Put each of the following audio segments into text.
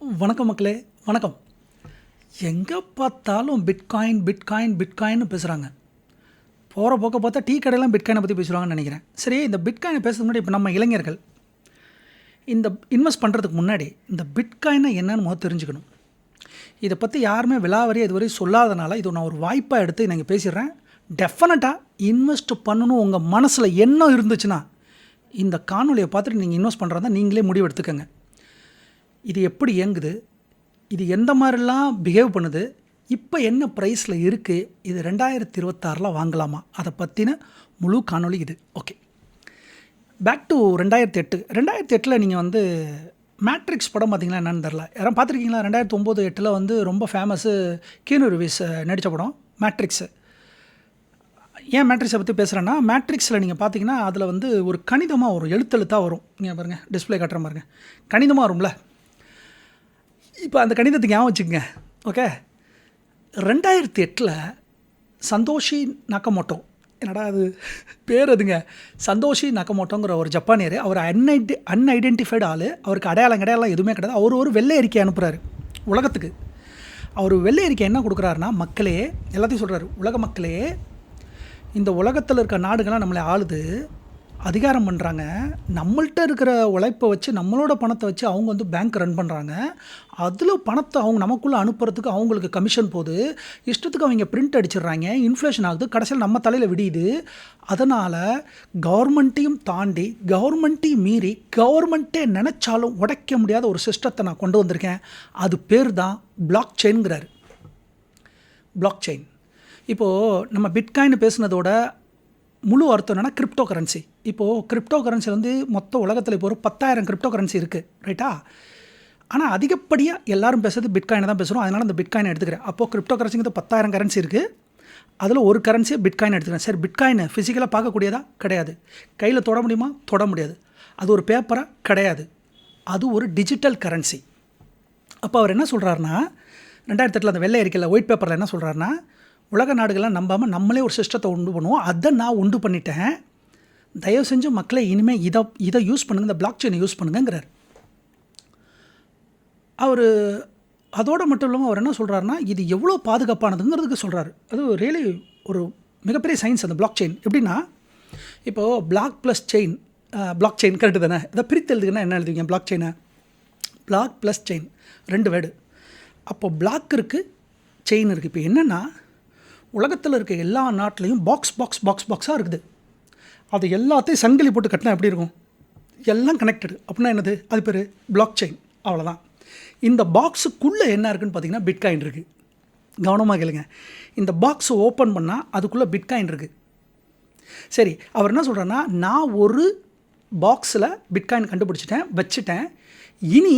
வணக்கம் மக்களே வணக்கம். எங்கே பார்த்தாலும் பிட்காயின் பிட்காயின் பிட்காயின்னு பேசுகிறாங்க போகிற போக்க பார்த்தா டீ கடையெல்லாம் பிட்காயினை பற்றி பேசுகிறாங்கன்னு நினைக்கிறேன். சரி இந்த பிட்காயினை பேசுறதுக்கு முன்னாடி இப்போ நம்ம இளைஞர்கள் இந்த இன்வெஸ்ட் பண்ணுறதுக்கு முன்னாடி இந்த பிட்காயினை என்னன்னு முதல் தெரிஞ்சுக்கணும். இதை பற்றி யாருமே விலாவரி இதுவரை சொல்லாதனால இது நான் ஒரு வாய்ப்பாக எடுத்து நான் இங்கே பேசிடுறேன். டெஃபினட்டாக இன்வெஸ்ட் பண்ணணும் உங்கள் மனசில் எண்ணம் இருந்துச்சுன்னா இந்த காணொலியை பார்த்துட்டு நீங்கள் இன்வெஸ்ட் பண்ணுறதா நீங்களே முடிவு எடுத்துக்கோங்க இது எப்படி இயங்குது? இது எந்த மாதிரிலாம் பிஹேவ் பண்ணுது? இப்போ என்ன ப்ரைஸில் இருக்குது இது ரெண்டாயிரத்தி இருபத்தாறில் வாங்கலாமா? அதை பற்றின முழு காணொளி இது. ஓகே பேக் டு ரெண்டாயிரத்தி எட்டு ரெண்டாயிரத்தி எட்டில் நீங்கள் வந்து மேட்ரிக்ஸ் படம் பார்த்தீங்களா என்னன்னு தெரில யாரும் பார்த்துருக்கீங்களா ரெண்டாயிரத்தி ஒம்பது எட்டில் வந்து ரொம்ப ஃபேமஸ்ஸு கீனு ரிவிஸ் நடித்த படம் மேட்ரிக்ஸு ஏன் மேட்ரிக்ஸை பற்றி பேசுகிறேன்னா மேட்ரிக்ஸில் நீங்கள் பார்த்தீங்கன்னா அதில் வந்து ஒரு கணிதமாக வரும். எழுத்தெழுத்தாக வரும். நீங்கள் பாருங்கள் டிஸ்ப்ளே காட்டுற பாருங்கள் கணிதமாக வரும்ல? இப்போ அந்த கணிதத்துக்கு ஞாபகம் வச்சுக்கோங்க. ஓகே ரெண்டாயிரத்தி எட்டில் சந்தோஷி நக்கமோட்டோ என்னடா அது? பேர் அதுங்க சந்தோஷி நக்கமோட்டோங்கிற ஒரு ஜப்பானியர். அவர் அன்ஐடி அன்ஐடென்டிஃபைடு ஆள். அவருக்கு அடையாளம் கடையாளம் எதுவுமே கிடையாது. அவர் ஒரு வெள்ளை அறிக்கை அனுப்புகிறாரு உலகத்துக்கு. அவர் வெள்ளை அறிக்கை என்ன கொடுக்குறாருன்னா மக்களே எல்லாத்தையும் சொல்கிறாரு உலக மக்களே இந்த உலகத்தில் இருக்க நாடுகள்லாம் நம்மளை ஆளுது அதிகாரம் பண்ணுறாங்க நம்மள்ட்ட இருக்கிற உழைப்பை வச்சு நம்மளோட பணத்தை வச்சு அவங்க வந்து பேங்க் ரன் பண்ணுறாங்க அதில் பணத்தை அவங்க நமக்குள்ளே அனுப்புறதுக்கு அவங்களுக்கு கமிஷன் போகுது. இஷ்டத்துக்கு அவங்க பிரிண்ட் அடிச்சிடுறாங்க. இன்ஃப்ளேஷன் ஆகுது. கடைசியில் நம்ம தலையில் விடியுது. அதனால் கவர்மெண்ட்டையும் தாண்டி கவர்மெண்ட்டையும் மீறி கவர்மெண்ட்டே நினச்சாலும் உடைக்க முடியாத ஒரு சிஸ்டத்தை நான் கொண்டு வந்திருக்கேன். அது பேர் தான் பிளாக் செயின்கிறாரு பிளாக் செயின் இப்போது நம்ம பிட்காயின் பேசுனதோட முழு அர்த்தம் என்னென்னா கிரிப்டோ கரன்சி இப்போது கிரிப்டோ கரன்சி வந்து மொத்த உலகத்தில் இப்போ ஒரு பத்தாயிரம் கிரிப்டோ கரன்சி இருக்குது ரைட்டா ஆனால் அதிகப்படியாக எல்லாரும் பேசுறது பிட்காயினை தான் பேசுகிறோம் அதனால் அந்த பிட்காயினை எடுத்துக்கிறேன். அப்போது கிரிப்டோ கரன்சிங்கிறது பத்தாயிரம் கரன்சி இருக்குது அதில் ஒரு கரன்சியை பிட்காயின் எடுத்துக்கிறேன். சரி பிட்காயினை ஃபிசிக்கலாக பார்க்கக்கூடியதா? கிடையாது. கையில் தொட முடியுமா? தொட முடியாது. அது ஒரு பேப்பராக கிடையாது. அது ஒரு டிஜிட்டல் கரன்சி அப்போ அவர் என்ன சொல்கிறாருன்னா ரெண்டாயிரத்தி எட்டில் அந்த வெள்ளை அறிக்கையில் ஒயிட் பேப்பரில் என்ன சொல்கிறாருன்னா உலக நாடுகள்லாம் நம்பாமல் நம்மளே ஒரு சிஸ்டத்தை உண்டு பண்ணுவோம். அதை நான் உண்டு பண்ணிட்டேன். தயவு செஞ்சு மக்களை இனிமேல் இதை இதை யூஸ் பண்ணுங்கள் இந்த பிளாக் செயினை யூஸ் பண்ணுங்கிறார் அவர் அதோடு மட்டும் இல்லாமல் அவர் என்ன சொல்கிறாருன்னா இது எவ்வளோ பாதுகாப்பானதுங்கிறதுக்கு சொல்கிறாரு அது ரியலி ஒரு மிகப்பெரிய சயின்ஸ் அந்த பிளாக் செயின் எப்படின்னா இப்போது block plus chain block chain correct தானே? இதை பிரித்து எழுதுக்குன்னா என்ன எழுதுவீங்க பிளாக் செயினை பிளாக் ப்ளஸ் செயின் ரெண்டு வேர்டு அப்போது பிளாக் இருக்குது செயின் இருக்குது இப்போ என்னென்னா உலகத்தில் இருக்க எல்லா நாட்டிலையும் பாக்ஸ் பாக்ஸ் பாக்ஸ் பாக்ஸாக இருக்குது. அது எல்லாத்தையும் சங்கிலி போட்டு கட்டினா எப்படி இருக்கும்? எல்லாம் கனெக்டடு அப்படின்னா என்னது? அது பேர் பிளாக் செயின் அவ்வளோதான் இந்த பாக்ஸுக்குள்ளே என்ன இருக்குன்னு பார்த்தீங்கன்னா பிட்காயின் இருக்குது கவனமாக கேளுங்க. இந்த பாக்ஸை ஓப்பன் பண்ணால் அதுக்குள்ளே பிட்காயின் இருக்குது சரி அவர் என்ன சொல்கிறேன்னா நான் ஒரு பாக்ஸில் பிட்காயின் கண்டுபிடிச்சிட்டேன் வச்சுட்டேன். இனி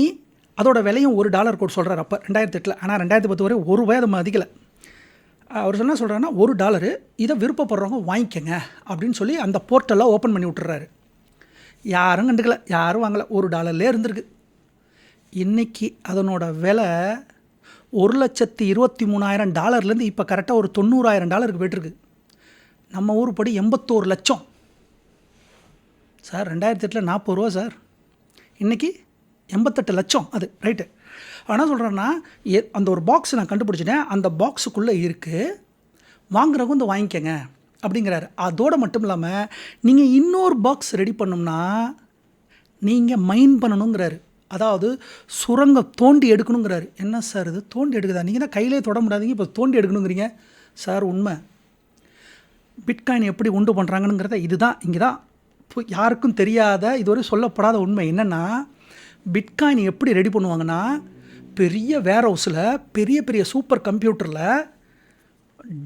அதோட விலையும் ஒரு டாலர் கோட் சொல்கிறார் அப்போ. ரெண்டாயிரத்தி எட்டில். ஆனால் ரெண்டாயிரத்தி பத்து வரை ஒரு ரூபாய் அதிகலை. மதிக்கலை அவர் என்ன சொல்கிறாருன்னா ஒரு டாலரு இதை விருப்பப்படுறவங்க வாங்கிக்கங்க அப்படின்னு சொல்லி அந்த போர்ட்டெல்லாம் ஓப்பன் பண்ணி விட்டுறாரு. யாரும் கண்டுக்கல யாரும் வாங்கலை ஒரு டாலர்லேயே இருந்திருக்கு. இன்றைக்கி அதனோட விலை ஒரு லட்சத்தி இருபத்தி மூணாயிரம் டாலர்லேருந்து இப்போ கரெக்டாக ஒரு தொண்ணூறாயிரம் டாலருக்கு போய்ட்டுருக்கு. நம்ம ஊர் படி எண்பத்தோரு லட்சம். சார் ரெண்டாயிரத்தி எட்டில் நாற்பது ரூபா சார். இன்றைக்கி எண்பத்தெட்டு லட்சம் அது ரைட்டு. ஆனால் சொல்கிறேன்னா எ அந்த ஒரு பாக்ஸ் நான் கண்டுபிடிச்சிட்டேன். அந்த பாக்ஸுக்குள்ளே இருக்குது வாங்குறவங்க வந்து வாங்கிக்கங்க. அப்படிங்கிறாரு. அதோடு மட்டும் இல்லாமல் நீங்கள் இன்னொரு பாக்ஸ் ரெடி பண்ணோம்னா நீங்கள் மைன் பண்ணணுங்கிறாரு. அதாவது சுரங்க தோண்டி எடுக்கணுங்கிறாரு. என்ன சார் இது? தோண்டி எடுக்குதா? நீங்கள் தான் கையிலே தொட முடியாதீங்க. இப்போ தோண்டி எடுக்கணுங்கிறீங்க. சார் உண்மை. பிட்காயின் எப்படி உண்டு பண்ணுறாங்கங்கிறத இதுதான். இங்கே தான் இப்போ யாருக்கும் தெரியாத இதுவரை சொல்லப்படாத உண்மை என்னென்னா பிட்காயின் எப்படி ரெடி பண்ணுவாங்கன்னா பெரிய வேர் ஹவுஸில் பெரிய பெரிய சூப்பர் கம்ப்யூட்டரில்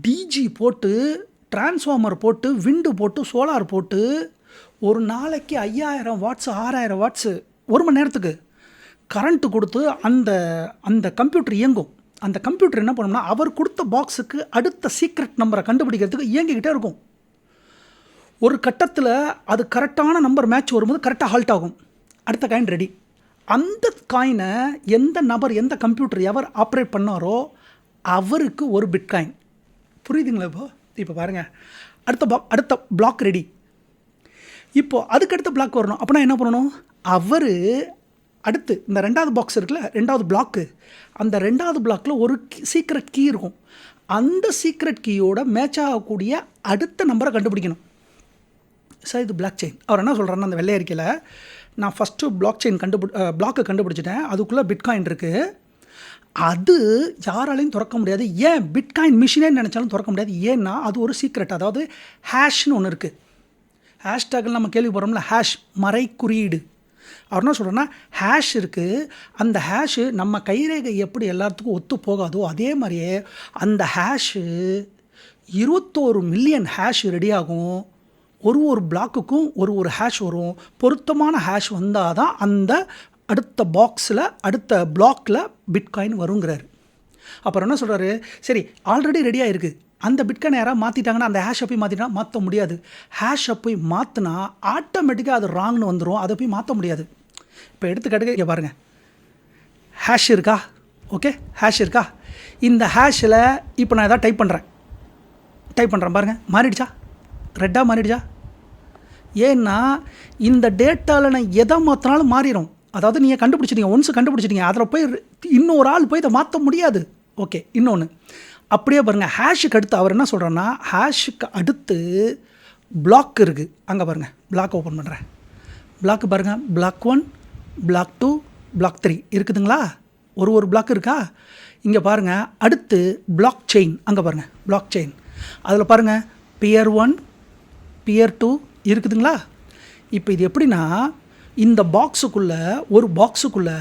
டிஜி போட்டு டிரான்ஸ்ஃபார்மர் போட்டு விண்டு போட்டு சோலார் போட்டு ஒரு நாளைக்கு ஐயாயிரம் வாட்ஸு ஆறாயிரம் வாட்ஸு ஒரு மணி நேரத்துக்கு கரண்ட்டு கொடுத்து அந்த அந்த கம்ப்யூட்டர் இயங்கும். அந்த கம்ப்யூட்டர் என்ன பண்ணோம்னா அவர் கொடுத்த பாக்ஸுக்கு அடுத்த சீக்ரெட் நம்பரை கண்டுபிடிக்கிறதுக்கு இயங்கிக்கிட்டே இருக்கும். ஒரு கட்டத்தில் அது கரெக்டான நம்பர் மேட்ச் வரும்போது கரெக்டாக ஹால்ட் ஆகும். அடுத்த கைண்ட் ரெடி அந்த காயினை எந்த நபர் எந்த கம்ப்யூட்டர் எவர் ஆப்ரேட் பண்ணாரோ அவருக்கு ஒரு பிட் காயின் புரியுதுங்களா இப்போ? இப்போ பாருங்கள் அடுத்த பா அடுத்த பிளாக் ரெடி இப்போது அதுக்கடுத்த பிளாக் வரணும். அப்படின்னா என்ன பண்ணணும்? அவர் அடுத்து இந்த ரெண்டாவது பாக்ஸ் இருக்குல்ல ரெண்டாவது பிளாக்கு அந்த ரெண்டாவது பிளாக்கில் ஒரு சீக்ரெட் கீ இருக்கும். அந்த சீக்ரெட் கீயோட மேட்ச் ஆகக்கூடிய அடுத்த நம்பரை கண்டுபிடிக்கணும். சார் இது பிளாக் செயின் அவர் என்ன சொல்கிறாருன்னா அந்த வெள்ளை அறிக்கையில் நான் ஃபஸ்ட்டு பிளாக் செயின் கண்டுபிடி பிளாக்கை கண்டுபிடிச்சிட்டேன். அதுக்குள்ளே பிட்காயின் இருக்குது அது யாராலையும் திறக்க முடியாது. ஏன் பிட்காயின் மிஷினே நினச்சாலும் திறக்க முடியாது. ஏன்னா அது ஒரு சீக்ரெட் அதாவது ஹேஷ்னு ஒன்று இருக்குது ஹேஷ்டேக்கில் நம்ம கேள்விப்படுறோம்ல ஹேஷ் மறை குறியீடு அவர் என்ன சொல்கிறேன்னா ஹேஷ் இருக்குது அந்த ஹேஷு நம்ம கைரேகை எப்படி எல்லாத்துக்கும் ஒத்து போகாதோ அதே மாதிரியே அந்த ஹேஷு இருபத்தோரு மில்லியன் ஹேஷ் ரெடி ஆகும். ஒரு ஒரு பிளாக்குக்கும் ஒரு ஒரு ஹேஷ் வரும். பொருத்தமான ஹேஷ் வந்தால் தான் அந்த அடுத்த பாக்ஸில் அடுத்த பிளாக்கில் பிட்காயின் வருங்கிறார். அப்புறம் என்ன சொல்கிறாரு சரி ஆல்ரெடி ரெடியாக இருக்குது அந்த பிட்காயின் யாராவது மாற்றிட்டாங்கன்னா அந்த ஹேஷை போய் மாற்றிட்டா மாற்ற முடியாது. ஹேஷை போய் மாற்றினா ஆட்டோமேட்டிக்காக அது ராங்னு வந்துடும் அதை போய் மாற்ற முடியாது. இப்போ எடுத்துக்காட்டுக்கு இங்கே பாருங்கள் ஹேஷ் இருக்கா? ஓகே ஹேஷ் இருக்கா? இந்த ஹேஷில் இப்போ நான் எதாவது டைப் பண்ணுறேன் டைப் பண்ணுறேன் பாருங்கள் மாறிடுச்சா? ரெட்டாக மாறிடுச்சா? ஏன்னா இந்த டேட்டாவில் நான் எதை மாற்றினாலும் மாறிடும் அதாவது நீங்கள் கண்டுபிடிச்சிட்டீங்க ஒன்ஸ் கண்டுபிடிச்சிட்டீங்க அதில் போய் இன்னொரு ஆள் போய் இதை மாற்ற முடியாது. ஓகே இன்னொன்று அப்படியே பாருங்கள் ஹேஷுக்கு அடுத்து அவர் என்ன சொல்கிறேன்னா ஹேஷுக்கு அடுத்து பிளாக் இருக்குது அங்கே பாருங்கள் பிளாக் ஓப்பன் பண்ணுறேன் பிளாக் பாருங்கள் block one block two block three இருக்குதுங்களா? ஒரு ஒரு பிளாக் இருக்கா? இங்கே பாருங்கள் அடுத்து பிளாக் செயின் அங்கே பாருங்கள் பிளாக் செயின் அதில் பாருங்கள் பியர் ஒன் பியர் டூ இருக்குதுங்களா? இப்போ இது எப்படின்னா இந்த பாக்ஸுக்குள்ளே ஒரு பாக்ஸுக்குள்ளே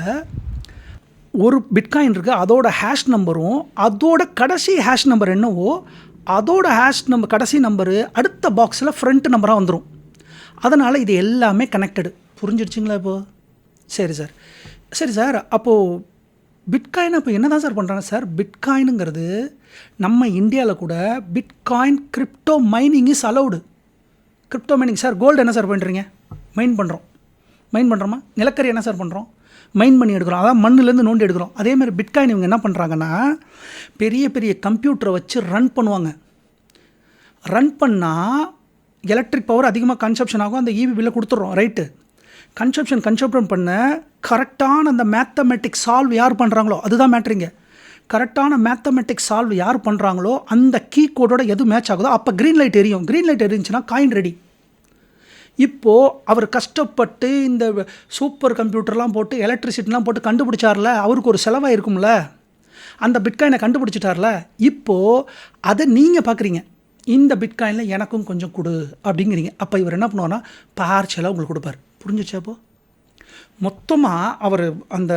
ஒரு பிட்காயின் இருக்குது அதோட ஹேஷ் நம்பரும் அதோட கடைசி ஹேஷ் நம்பர் என்னவோ அதோட ஹேஷ் நம்பர் கடைசி நம்பரு அடுத்த பாக்ஸில் ஃப்ரண்ட் நம்பராக வந்துடும் அதனால் இது எல்லாமே கனெக்டடு புரிஞ்சிடுச்சிங்களா இப்போது சரி சார். சரி சார் அப்போது பிட்காயின் அப்போ என்ன தான் சார் பண்ணுறாங்க சார்? பிட்காயினுங்கிறது நம்ம இந்தியாவில் கூட bitcoin crypto mining is allowed crypto mining sir gold என்ன சார் பண்ணுறீங்க மைன் பண்ணுறோம் மைன் பண்ணுறோமா நிலக்கரி என்ன சார் பண்ணுறோம் மைன் பண்ணி எடுக்கிறோம். அதான் மண்ணுலேருந்து நோண்டி எடுக்கிறோம். அதே மாதிரி பிட்காயின் இவங்க என்ன பண்ணுறாங்கன்னா பெரிய பெரிய கம்ப்யூட்டரை வச்சு ரன் பண்ணுவாங்க. ரன் பண்ணால் எலக்ட்ரிக் பவர் அதிகமாக கன்சப்ஷன் ஆகும். அந்த இவி பில்லை கொடுத்துட்றோம். ரைட்டு கன்சப்ஷன் கன்சப்ஷன் பண்ண கரெக்டான அந்த மேத்தமெட்டிக்ஸ் சால்வ் யார் பண்ணுறாங்களோ அதுதான் மேட்ரிங்க கரெக்டான மேத்தமெட்டிக்ஸ் சால்வ் யார் பண்ணுறாங்களோ அந்த கீ கோடோட எது மேட்ச் ஆகுதோ அப்போ க்ரீன் லைட் எரியும். க்ரீன் லைட் எரிஞ்சுன்னா காயின் ரெடி இப்போது அவர் கஷ்டப்பட்டு இந்த சூப்பர் கம்ப்யூட்டர்லாம் போட்டு எலக்ட்ரிசிட்டிலாம் போட்டு கண்டுபிடிச்சார்ல அவருக்கு ஒரு செலவாக இருக்கும்ல அந்த பிட்காயினை கண்டுபிடிச்சிட்டார்ல. இப்போது அதை நீங்கள் பார்க்குறீங்க இந்த பிட்காயினில் எனக்கும் கொஞ்சம் கொடு அப்படிங்கிறீங்க. அப்போ இவர் என்ன பண்ணுவார்னா பார்ச்சலாக உங்களுக்கு கொடுப்பார். புரிஞ்சிச்சா அப்போ மொத்தமாக அவர் அந்த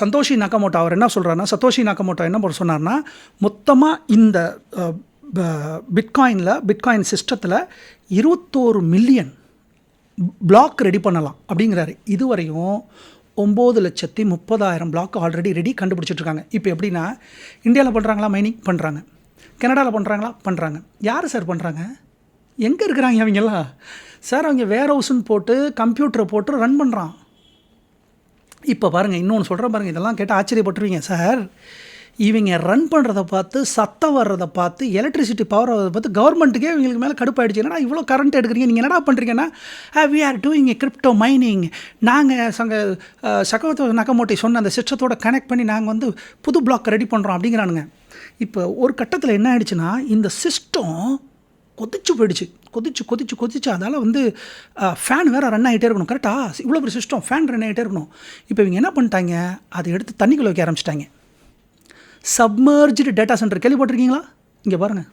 சந்தோஷி நக்கமோட்டோ அவர் என்ன சொல்கிறாருன்னா சத்தோஷி நக்கமோட்டோ என்ன பண்ண சொன்னார்னா மொத்தமாக இந்த பிட்காயினில் பிட்காயின் சிஸ்டத்தில் இருபத்தோரு மில்லியன் பிளாக் ரெடி பண்ணலாம் அப்படிங்கிறாரு. இதுவரையும் ஒம்பது லட்சத்தி முப்பதாயிரம் பிளாக் ஆல்ரெடி ரெடி கண்டுபிடிச்சிட்ருக்காங்க. இப்போ எப்படின்னா இந்தியாவில் பண்ணுறாங்களா மைனிங்? பண்ணுறாங்க கனடாவில் பண்ணுறாங்களா பண்ணுறாங்க யார் சார் பண்ணுறாங்க எங்கே இருக்கிறாங்க அவங்கெல்லாம் சார் அவங்க வேர் ஹவுஸ்ன்னு போட்டு கம்ப்யூட்டரை போட்டு ரன் பண்ணுறான் இப்போ பாருங்கள் இன்னொன்று சொல்கிறேன் பாருங்கள் இதெல்லாம் கேட்டால் ஆச்சரியப்பட்டுருவீங்க. சார் இவங்க ரன் பண்ணுறத பார்த்து சத்தம் வர்றதை பார்த்து எலக்ட்ரிசிட்டி பவர் வர்றதை பார்த்து கவர்மெண்ட்டுக்கே இவங்களுக்கு மேலே கடுப்பாயிடுச்சு. என்னடா இவ்வளோ கரண்ட் எடுக்கிறீங்க? நீங்கள் என்னடா பண்ணுறீங்கன்னா we ah, are doing crypto mining நாங்கள் சங்க சக்கவத்த நக்கமோட்டை சொன்ன அந்த சிஸ்டத்தோட கனெக்ட் பண்ணி நாங்கள் வந்து புது பிளாக் ரெடி பண்ணுறோம் அப்படிங்கிறானுங்க. இப்போ ஒரு கட்டத்தில் என்ன ஆயிடுச்சுன்னா இந்த சிஸ்டம் கொதிச்சு போயிடுச்சு. கொதிச்சு கொதிச்சு கொதிச்சு அதனால் வந்து ஃபேன் வேறு ரன் ஆகிட்டே இருக்கணும். கரெக்டாக இவ்வளோ பெரிய சிஸ்டம் ஃபேன் ரன் ஆகிட்டே இருக்கணும். இப்போ இவங்க என்ன பண்ணிட்டாங்க? அதை எடுத்து தண்ணிக்குள்ள வைக்க ஆரம்பிச்சிட்டாங்க. சப்மர்ஜ்டு டேட்டா சென்டர் கேள்விப்பட்டிருக்கீங்களா? இங்கே பாருங்கள்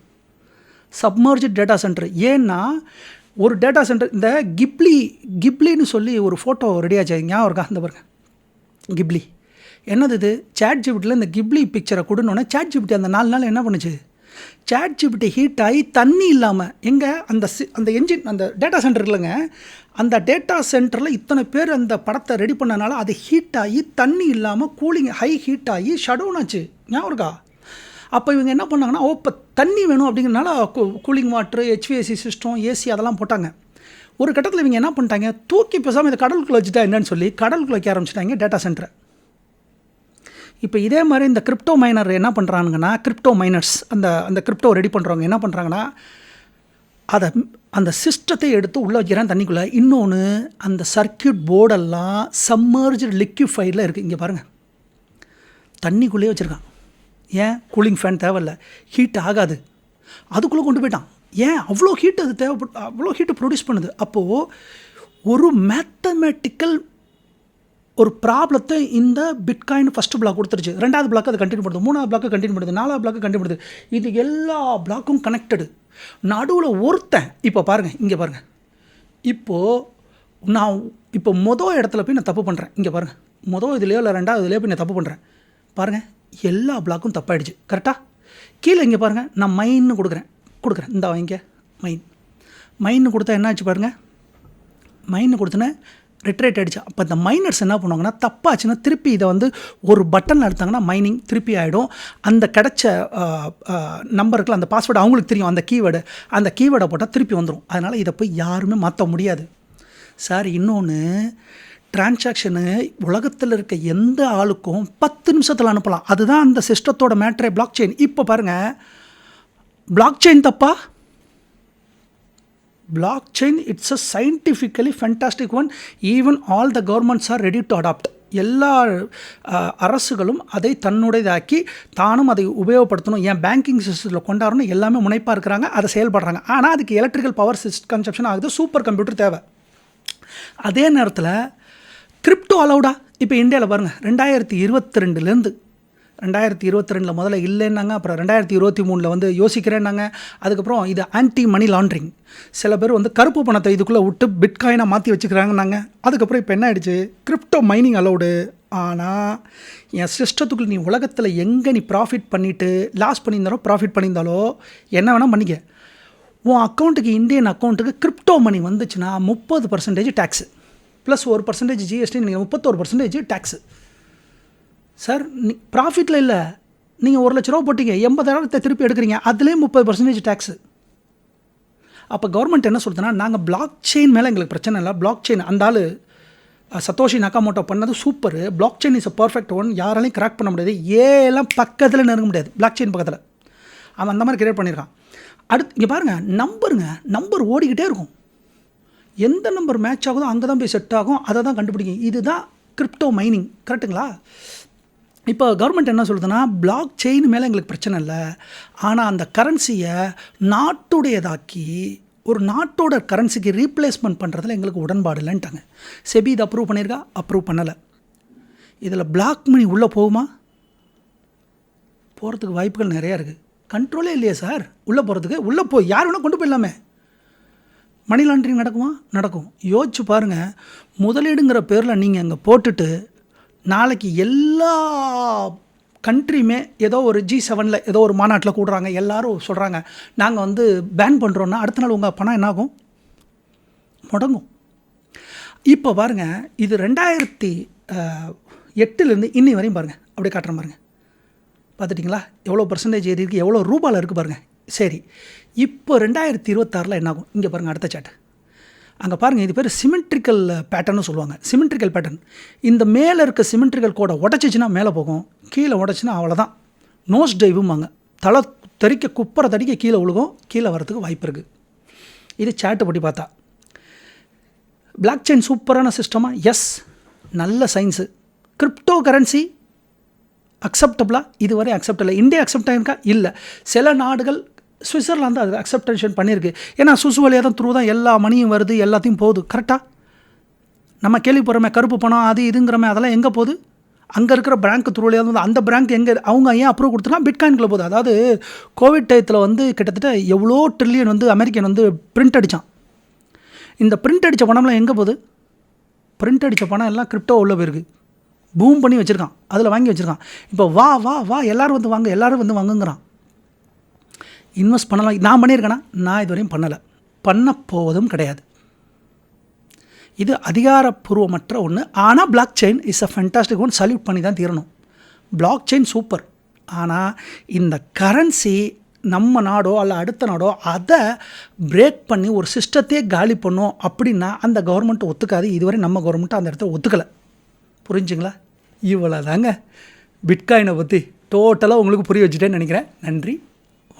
சப்மர்ஜ்டு டேட்டா சென்டர் ஏன்னா ஒரு டேட்டா சென்டர் இந்த கிப்லி கிப்லின்னு சொல்லி ஒரு ஃபோட்டோ ரெடியாச்சு ஞாபகம் இருக்கா? அந்த பாருங்க. கிப்லி என்னது இது? சேட் ஜிபிட்டியில் இந்த கிப்லி பிக்சரை கொடுனோடனே சேட் ஜிபிட்டி அந்த நாலு நாள் என்ன பண்ணுச்சு? சேட் ஜிபிட்டி ஹீட் ஆகி தண்ணி இல்லாமல் எங்கே அந்த சி அந்த என்ஜின் அந்த டேட்டா சென்டர் இல்லைங்க அந்த டேட்டா சென்டரில் இத்தனை பேர் அந்த படத்தை ரெடி பண்ணனால அது ஹீட் ஆகி தண்ணி இல்லாமல் கூலிங் ஹை ஹீட் ஆகி ஷடவுன் ஆச்சு. ஞாபகம் இருக்கா? அப்போ இவங்க என்ன பண்ணாங்கன்னா ஓ இப்போ தண்ணி வேணும் அப்படிங்கிறனால cooling water HVAC system AC அதெல்லாம் போட்டாங்க. ஒரு கட்டத்தில் இவங்க என்ன பண்ணிட்டாங்க தூக்கி பேசாமல் இந்த கடலுக்குள்ளே வச்சுட்டா என்னன்னு சொல்லி கடலுக்குள்ள வைக்க ஆரம்பிச்சிட்டாங்க டேட்டா சென்டரை இப்போ இதே மாதிரி இந்த கிரிப்டோ மைனர் என்ன பண்ணுறாங்கன்னா கிரிப்டோ மைனர்ஸ் அந்த அந்த கிரிப்டோ ரெடி பண்ணுறவங்க என்ன பண்ணுறாங்கன்னா அதை அந்த சிஸ்டத்தை எடுத்து உள்ளே வைக்கிறேன் தண்ணிக்குள்ளே. இன்னொன்று அந்த சர்க்கியூட் போர்டெல்லாம் சம்மர்ஜ் லிக்யூஃபைடில் இருக்குது இங்கே பாருங்கள் தண்ணிக்குள்ளேயே வச்சுருக்கான். ஏன்? கூலிங் ஃபேன் தேவையில்ல. ஹீட் ஆகாது. அதுக்குள்ளே கொண்டு போயிட்டான். ஏன்? அவ்வளோ ஹீட் அது தேவைப்பட் அவ்வளோ ஹீட்டு ப்ரொடியூஸ் பண்ணுது. அப்போது ஒரு மேத்தமேட்டிக்கல் ஒரு ப்ராப்ளத்தை இந்த பிட்காயின் ஃபஸ்ட்டு பிளாக் கொடுத்துருச்சு. ரெண்டாவது பிளாக் அது கண்டினியூ பண்ணுது. மூணாவது பிளாக்கு கண்டினியூ பண்ணுது. நாலாவது பிளாக்கு கண்டினியூ பண்ணுது. இது எல்லா பிளாக்கும் கனெக்டடு நடுவில் ஒருத்தன் இப்போ பாருங்கள் இங்கே பாருங்கள் இப்போது நான் இப்போ மொதல் இடத்துல போய் நான் தப்பு பண்ணுறேன் இங்கே பாருங்கள் மொதல் இதுலேயோ இல்லை ரெண்டாவது இதுலையோ போய் நான் தப்பு பண்ணுறேன் பாருங்கள் எல்லா பிளாக்கும் தப்பாயிடுச்சு. கரெக்டாக கீழே இங்கே பாருங்கள் நான் மைன்னு கொடுக்குறேன். கொடுக்குறேன். இந்த இங்கே மைன் மைன்னு கொடுத்தா என்ன ஆச்சு பாருங்கள் மைன்னு கொடுத்தோன்னே ரிட்ரேட் ஆகிடுச்சு அப்போ இந்த மைனர்ஸ் என்ன பண்ணுவாங்கன்னா தப்பாச்சுன்னா திருப்பி இதை வந்து ஒரு பட்டன் எடுத்தாங்கன்னா மைனிங் திருப்பி ஆகிடும் அந்த கிடச்ச நம்பருக்கு அந்த பாஸ்வேர்டு அவங்களுக்கு தெரியும். அந்த கீவேர்டு அந்த கீவேர்டை போட்டால் திருப்பி வந்துடும் அதனால் இதை போய் யாருமே மாற்ற முடியாது. சார் இன்னொன்று டிரான்சாக்ஷனு உலகத்தில் இருக்க எந்த ஆளுக்கும் பத்து நிமிஷத்தில் அனுப்பலாம். அதுதான் அந்த சிஸ்டத்தோட மேட்ரே பிளாக் செயின் இப்போ பாருங்கள் பிளாக் செயின் தப்பா? Blockchain it's a scientifically fantastic one even all the governments are ready to adapt எல்லா அரசுகளும் அதை தன்னுடையதாக்கி தானும் அதை உபயோகப்படுத்தணும். ஏன் பேங்கிங் சிஸ்டத்தில் கொண்டாடணும்? எல்லாமே முனைப்பாக இருக்கிறாங்க. அதை செயல்படுறாங்க. ஆனால் அதுக்கு எலக்ட்ரிக்கல் பவர் சிஸ்ட் கன்சப்ஷன் ஆகுது. சூப்பர் கம்ப்யூட்டர் தேவை. அதே நேரத்தில் கிரிப்டோ அலௌடா இப்போ இந்தியாவில் பாருங்கள் ரெண்டாயிரத்தி இருபத்தி ரெண்டுலேருந்து ரெண்டாயிரத்தி இருபத்தி ரெண்டில் முதல்ல இல்லைன்னாங்க அப்புறம் ரெண்டாயிரத்தி இருபத்தி மூணில் வந்து யோசிக்கிறேன்னாங்க. அதுக்கப்புறம் இது ஆன்டி மணி லாண்ட்ரிங் சில பேர் வந்து கருப்பு பணத்தை இதுக்குள்ளே விட்டு பிட்காயினாக மாற்றி வச்சுக்கிறாங்கன்னாங்க. அதுக்கப்புறம் இப்போ என்ன ஆயிடுச்சு? கிரிப்டோ மைனிங் அலௌடு ஆனால் என் சிஸ்டத்துக்குள்ள நீ உலகத்தில் எங்கே நீ ப்ராஃபிட் பண்ணிவிட்டு லாஸ் பண்ணியிருந்தாலோ ப்ராஃபிட் பண்ணியிருந்தாலோ என்ன வேணால் பண்ணிக்க. உன் அக்கௌண்ட்டுக்கு இந்தியன் அக்கௌண்ட்டுக்கு கிரிப்டோ மணி வந்துச்சுன்னா முப்பது பர்சன்டேஜ் டேக்ஸு ப்ளஸ் ஒரு பர்சன்டேஜ் ஜிஎஸ்டி நீங்கள் முப்பத்தோரு பர்சன்டேஜ் டேக்ஸு சார் நீ ப்ராஃபிட்டில் இல்லை. நீங்கள் ஒரு லட்ச ரூபா போட்டீங்க எண்பதாயிரத்தை திருப்பி எடுக்கிறீங்க அதுலேயே முப்பது பர்சன்டேஜ் டேக்ஸு அப்போ கவர்மெண்ட் என்ன சொல்லுதுன்னா நாங்கள் பிளாக் செயின் மேலே எங்களுக்கு பிரச்சனை இல்லை. பிளாக் செயின் அந்த ஆள் சத்தோஷி நக்காமோட்டோ பண்ணது super block chain is a perfect one யாராலையும் கிராக் பண்ண முடியாது. ஏலாம் பக்கத்தில் நெருங்க முடியாது. பிளாக் செயின் பக்கத்தில். அவன் அந்த மாதிரி கிரியேட் பண்ணியிருக்கான் அடுத்து இங்கே பாருங்கள் நம்பருங்க நம்பர் ஓடிக்கிட்டே இருக்கும். எந்த நம்பர் மேட்ச் ஆகுதோ அங்கே தான் போய் செட் ஆகும். அதை தான் கண்டுபிடிக்கும். இதுதான் கிரிப்டோ மைனிங் கரெக்ட்டுங்களா இப்போ கவர்மெண்ட் என்ன சொல்லுதுன்னா பிளாக் செயின் மேலே எங்களுக்கு பிரச்சனை இல்லை. ஆனால் அந்த கரன்சியை நாட்டுடையதாக்கி ஒரு நாட்டோட கரன்சிக்கு ரீப்ளேஸ்மெண்ட் பண்ணுறதுல எங்களுக்கு உடன்பாடு இல்லைன்ட்டாங்க. செபி இது அப்ரூவ் பண்ணியிருக்கா? அப்ரூவ் பண்ணலை. இதில் பிளாக் மணி உள்ளே போகுமா? போகிறதுக்கு வாய்ப்புகள் நிறையா இருக்குது கண்ட்ரோலே இல்லையே சார் உள்ளே போகிறதுக்கு உள்ளே போய் யார் வேணால் கொண்டு போயிடலாமே. மணி லாண்ட்ரிங் நடக்குமா? நடக்கும். யோசிச்சு பாருங்கள் முதலீடுங்கிற பேரில் நீங்கள் அங்கே போட்டுட்டு நாளைக்கு எல்லா கண்ட்ரியுமே ஏதோ ஒரு ஜி செவனில் ஏதோ ஒரு மாநாட்டில் கூடுறாங்க எல்லாரும் சொல்கிறாங்க நாங்கள் வந்து பேன் பண்ணுறோன்னா அடுத்த நாள் உங்கள் பணம் என்னாகும்? முடங்கும். இப்போ பாருங்கள் இது ரெண்டாயிரத்தி எட்டுலேருந்து இன்னி வரையும் பாருங்கள் அப்படியே காட்டுறேன் பாருங்கள் பார்த்துட்டிங்களா? எவ்வளோ பர்சன்டேஜ் ஏறி இருக்குது எவ்வளோ ரூபாயில் இருக்குது பாருங்கள் சரி இப்போ ரெண்டாயிரத்தி இருபத்தாறில் என்னாகும்? இங்கே பாருங்கள் அடுத்த சாட்டு அங்கே பாருங்கள் இது பேர் சிமெண்ட்ரிக்கல் பேட்டர்னு சொல்லுவாங்க. சிமெண்ட்ரிக்கல் பேட்டர்ன் இந்த மேலே இருக்க சிமெண்ட்ரிக்கல் கோடை உடச்சிச்சின்னா மேலே போகும் கீழே உடச்சின்னா அவ்வளோதான் நோஸ் டைவும்பாங்க தலை தெறிக்க குப்பரை தடிக்க கீழே விழுகும் கீழே வரதுக்கு வாய்ப்பு இருக்குது இது சேட்டு படி பார்த்தா. பிளாக் செயின் சூப்பரான சிஸ்டமாக எஸ் நல்ல சயின்ஸு கிரிப்டோ கரன்சி அக்செப்டபுளாக இதுவரை அக்செப்ட் இல்லை. இந்தியா அக்செப்ட் ஆகிருக்கா இல்லை. சில நாடுகள் சுவிட்சர்லாந்து அது அக்செப்டேஷன் பண்ணியிருக்கு. ஏன்னா சுசு வழியாக தான் த்ரூ தான் எல்லா மணியும் வருது எல்லாத்தையும் போகுது. கரெக்டாக நம்ம கேள்விப்படுறோமே கருப்பு பணம் அது இதுங்கிறமே அதெல்லாம் எங்கே போகுது? அங்கே இருக்கிற பேங்க் த்ரூலையாக வந்து அந்த பேங்க் எங்கே அவங்க ஏன் அப்ரூவ் கொடுத்துருக்காங்க பிட்காயின்குள்ளே போகுது. அதாவது கோவிட் டயத்தில் வந்து கிட்டத்தட்ட எவ்வளோ ட்ரில்லியன் வந்து அமெரிக்கன் வந்து பிரிண்ட் அடித்தான் இந்த பிரிண்ட் அடித்த பணம்லாம் எங்கே போகுது? பிரிண்ட் அடித்த பணம் எல்லாம் கிரிப்டோ உள்ள போயிருக்கு. பூம் பண்ணி வச்சுருக்கான். அதில் வாங்கி வச்சுருக்கான். இப்போ வா வா வா எல்லோரும் வந்து வாங்க எல்லாரும் வந்து வாங்குங்கிறான். இன்வெஸ்ட் பண்ணலாம். நான் பண்ணியிருக்கேனா? நான் இதுவரையும் பண்ணலை. பண்ண போவதும் கிடையாது. இது அதிகாரப்பூர்வமற்ற ஒன்று ஆனால் block chain is a fantastic one salute பண்ணி தான் தீரணும். பிளாக் செயின் சூப்பர் ஆனால் இந்த கரன்சி நம்ம நாடோ அல்ல அடுத்த நாடோ அதை பிரேக் பண்ணி ஒரு சிஸ்டத்தையே காலி பண்ணோம் அப்படின்னா அந்த கவர்மெண்ட் ஒத்துக்காது. இதுவரை நம்ம கவர்மெண்ட்டு அந்த இடத்த ஒத்துக்கலை. புரிஞ்சுங்களா? இவ்வளோ தாங்க பிட்காயினை பற்றி டோட்டலாக உங்களுக்கு புரிய வச்சுட்டேன்னு நினைக்கிறேன். நன்றி.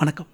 வணக்கம்.